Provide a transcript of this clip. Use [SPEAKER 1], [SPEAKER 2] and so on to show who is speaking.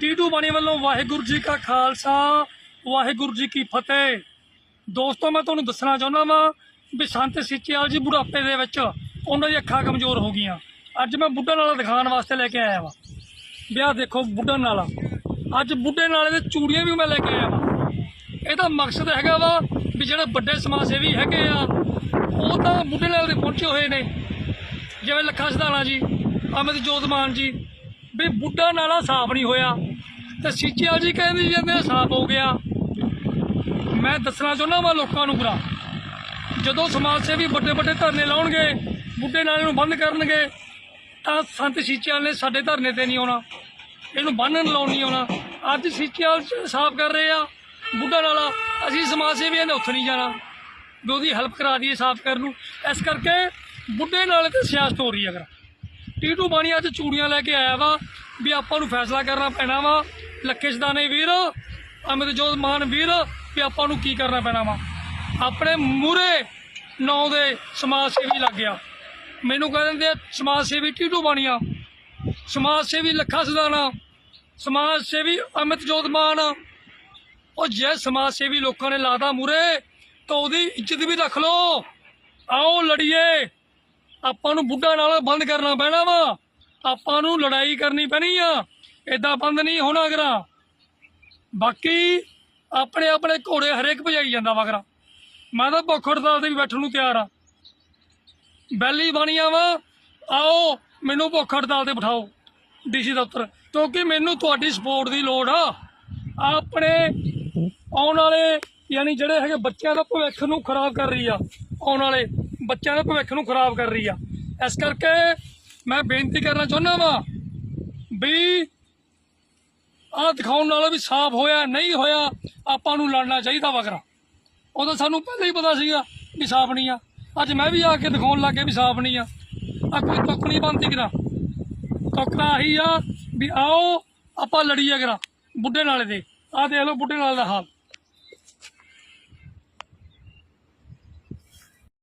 [SPEAKER 1] ਟੀਟੂ ਬਾਣੀ ਵੱਲੋਂ ਵਾਹਿਗੁਰੂ ਜੀ ਕਾ ਖਾਲਸਾ, ਵਾਹਿਗੁਰੂ ਜੀ ਕੀ ਫਤਿਹ। ਦੋਸਤੋ, ਮੈਂ ਤੁਹਾਨੂੰ ਦੱਸਣਾ ਚਾਹੁੰਦਾ ਵਾਂ ਵੀ ਸੰਤ ਸਿੱਚਿਆਲ ਜੀ ਬੁਢਾਪੇ ਦੇ ਵਿੱਚ ਉਹਨਾਂ ਦੀਆਂ ਅੱਖਾਂ ਕਮਜ਼ੋਰ ਹੋ ਗਈਆਂ। ਅੱਜ ਮੈਂ ਬੁੱਢਾ ਨਾਲਾ ਦਿਖਾਉਣ ਵਾਸਤੇ ਲੈ ਕੇ ਆਇਆ ਵਾਂ। ਵਿਆਹ ਦੇਖੋ ਬੁੱਢਾ ਨਾਲਾ। ਅੱਜ ਬੁੱਢੇ ਨਾਲੇ ਦੇ ਚੂੜੀਆਂ ਵੀ ਮੈਂ ਲੈ ਕੇ ਆਇਆ ਵਾਂ। ਇਹਦਾ ਮਕਸਦ ਹੈਗਾ ਵਾ ਵੀ ਜਿਹੜੇ ਵੱਡੇ ਸਮਾਜ ਸੇਵੀ ਹੈਗੇ ਆ, ਉਹ ਤਾਂ ਬੁੱਢੇ ਨਾਲੇ ਦੇ ਪਹੁੰਚੇ ਹੋਏ ਨੇ। ਜਿਵੇਂ ਲੱਖਾ ਸਧਾਣਾ ਜੀ ਅਮਿਤ ਜੋਤਮਾਨ ਜੀ, ਵੀ ਬੁੱਢਾ ਨਾਲਾ ਸਾਫ਼ ਨਹੀਂ ਹੋਇਆ। ਤੇ ਸੀਚੇਵਾਲ ਜੀ ਕਹਿੰਦੇ ਜਾਂਦੇ ਸਾਫ਼ ਹੋ ਗਿਆ। ਮੈਂ ਦੱਸਣਾ ਚਾਹੁੰਦਾ ਵਾ ਲੋਕਾਂ ਨੂੰ ਭਰਾ, ਜਦੋਂ ਸਮਾਜ ਸੇਵੀ ਵੱਡੇ ਵੱਡੇ ਧਰਨੇ ਲਾਉਣਗੇ, ਬੁੱਢੇ ਨਾਲੇ ਨੂੰ ਬੰਦ ਕਰਨਗੇ, ਤਾਂ ਸੰਤ ਸੀਚੇਵਾਲ ਨੇ ਸਾਡੇ ਧਰਨੇ ਤੇ ਨਹੀਂ ਆਉਣਾ। ਇਹਨੂੰ ਬੰਨਣ ਲਾਉਣ ਨਹੀਂ ਆਉਣਾ। ਅੱਜ ਸੀਚੇਵਾਲ ਸਾਫ਼ ਕਰ ਰਹੇ ਆ, ਬੁੱਢਾ ਨਾਲਾ, ਅਸੀਂ ਸਮਾਜ ਸੇਵੀਆਂ ਨੇ ਉੱਥੇ ਨਹੀਂ ਜਾਣਾ। ਵੀ ਉਹਦੀ ਹੈਲਪ ਕਰਾ ਦਈਏ ਸਾਫ਼ ਕਰਨ ਨੂੰ। ਇਸ ਕਰਕੇ ਬੁੱਢੇ ਨਾਲੇ ਤੇ ਸਿਆਸਤ ਹੋ ਰਹੀ ਹੈ ਅਗਰ। ਟੀਟੂ ਬਾਣੀ ਅੱਜ ਚੂੜੀਆਂ ਲੈ ਕੇ ਆਇਆ ਵਾ ਵੀ ਆਪਾਂ ਨੂੰ ਫੈਸਲਾ ਕਰਨਾ ਪੈਣਾ ਵਾ। ਲੱਖੇ ਸਦਾਨੇ ਵੀਰ, ਅਮਿਤ ਜੋਤ ਮਾਨ ਵੀਰ, ਵੀ ਆਪਾਂ ਨੂੰ ਕੀ ਕਰਨਾ ਪੈਣਾ ਵਾ? ਆਪਣੇ ਮੂਰੇ ਨੌ ਦੇ ਸਮਾਜ ਸੇਵੀ ਲੱਗ ਗਿਆ। ਮੈਨੂੰ ਕਹਿ ਦਿੰਦੇ ਆ, ਸਮਾਜ ਸੇਵੀ ਟੀਟੂ ਬਾਣੀਆਂ ਸਮਾਜ ਸੇਵੀ ਲੱਖਾ ਸਦਾਨਾ, ਸਮਾਜ ਸੇਵੀ ਅਮਿਤ ਜੋਤ ਮਾਨ ਉਹ ਜੇ ਸਮਾਜ ਸੇਵੀ ਲੋਕਾਂ ਨੇ ਲਾਦਾ ਮੂਰੇ ਤਾਂ ਉਹਦੀ ਇੱਜ਼ਤ ਵੀ ਰੱਖ ਲਓ। ਆਓ ਲੜੀਏ। ਆਪਾਂ ਨੂੰ ਬੁੱਢਾ ਨਾਲ ਬੰਦ ਕਰਨਾ ਪੈਣਾ ਵਾ। ਆਪਾਂ ਨੂੰ ਲੜਾਈ ਕਰਨੀ ਪੈਣੀ ਆ। ਏਦਾਂ ਬੰਦ ਨਹੀਂ ਹੋਣਾ ਅਗਰਾ। ਬਾਕੀ ਆਪਣੇ ਆਪਣੇ ਘੋੜੇ ਹਰੇਕ ਭਜਾਈ ਜਾਂਦਾ ਵਗਰਾ ਮੈਂ ਤਾਂ ਭੁੱਖ ਹੜਤਾਲ ਤੇ ਵੀ ਬੈਠਣ ਨੂੰ ਤਿਆਰ ਆ। ਬੈਲੀ ਬਣੀਆਂ ਵਾ, ਆਓ ਮੈਨੂੰ ਭੁੱਖ ਹੜਤਾਲ ਤੇ ਬਿਠਾਓ ਡੀਸੀ ਦਫ਼ਤਰ, ਕਿਉਂਕਿ ਮੈਨੂੰ ਤੁਹਾਡੀ ਸਪੋਰਟ ਦੀ ਲੋੜ ਆ। ਆਪਣੇ ਆਉਣ ਵਾਲੇ ਯਾਨੀ ਜਿਹੜੇ ਹੈਗੇ ਬੱਚਿਆਂ ਦਾ ਭਵਿੱਖ ਨੂੰ ਖਰਾਬ ਕਰ ਰਹੀ ਆ, ਆਉਣ ਵਾਲੇ ਬੱਚਿਆਂ ਦੇ ਭਵਿੱਖ ਨੂੰ ਖਰਾਬ ਕਰ ਰਹੀ ਆ। ਇਸ ਕਰਕੇ ਮੈਂ ਬੇਨਤੀ ਕਰਨਾ ਚਾਹੁੰਦਾ ਵਾਂ ਵੀ ਆਹ ਦਿਖਾਉਣ ਨਾਲ ਵੀ ਸਾਫ਼ ਹੋਇਆ, ਨਹੀਂ ਹੋਇਆ, ਆਪਾਂ ਨੂੰ ਲੜਨਾ ਚਾਹੀਦਾ ਵਗਰਾ। ਉਦੋਂ ਸਾਨੂੰ ਪਹਿਲਾਂ ਹੀ ਪਤਾ ਸੀਗਾ ਵੀ ਸਾਫ਼ ਨਹੀਂ ਆ। ਅੱਜ ਮੈਂ ਵੀ ਆ ਕੇ ਦਿਖਾਉਣ ਲੱਗੇ ਵੀ ਸਾਫ਼ ਨਹੀਂ ਆ। ਆ ਕੋਈ ਤੁੱਕ ਨਹੀਂ ਬੰਦੀ ਕਰਾ। ਤੁੱਕ ਤਾਂ ਆਹੀ ਆ ਵੀ ਆਓ, ਆਪਾਂ ਲੜੀਏ ਕਰਾ, ਬੁੱਢੇ ਨਾਲੇ ਦੇ। ਆਹ ਦੇਖ ਲਓ ਬੁੱਢੇ ਨਾਲੇ ਦਾ ਹਾਲ।